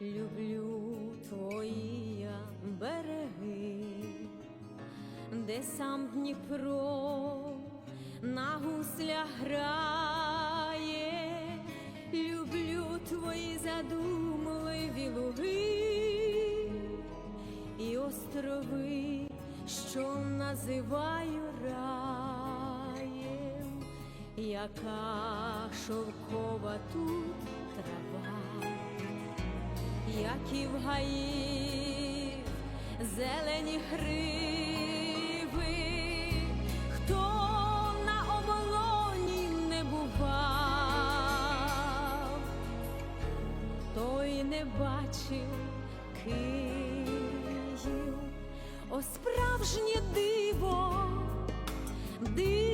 люблю твої я береги, де сам Дніпро на гуслях грає, люблю твої задумливі луги і острови, що називаю раєм, яка шовкова тут трава як і в гаї зелені гриви, хто на оболоні не бував, той не бачив Київ, о справжнє диво, диво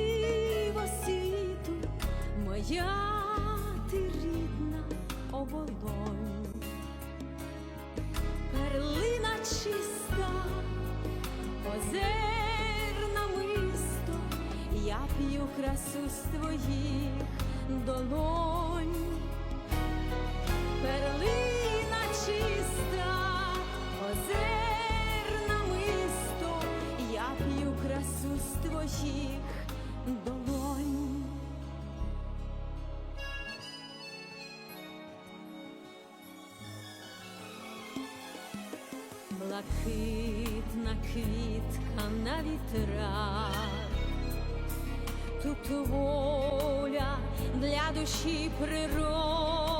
озерна мисто, я п'ю красу з твоїх долонь, перлина чиста, озерна мисто, я п'ю красу з твоїх долонь. блакитна квітка на тут воля для душі природи,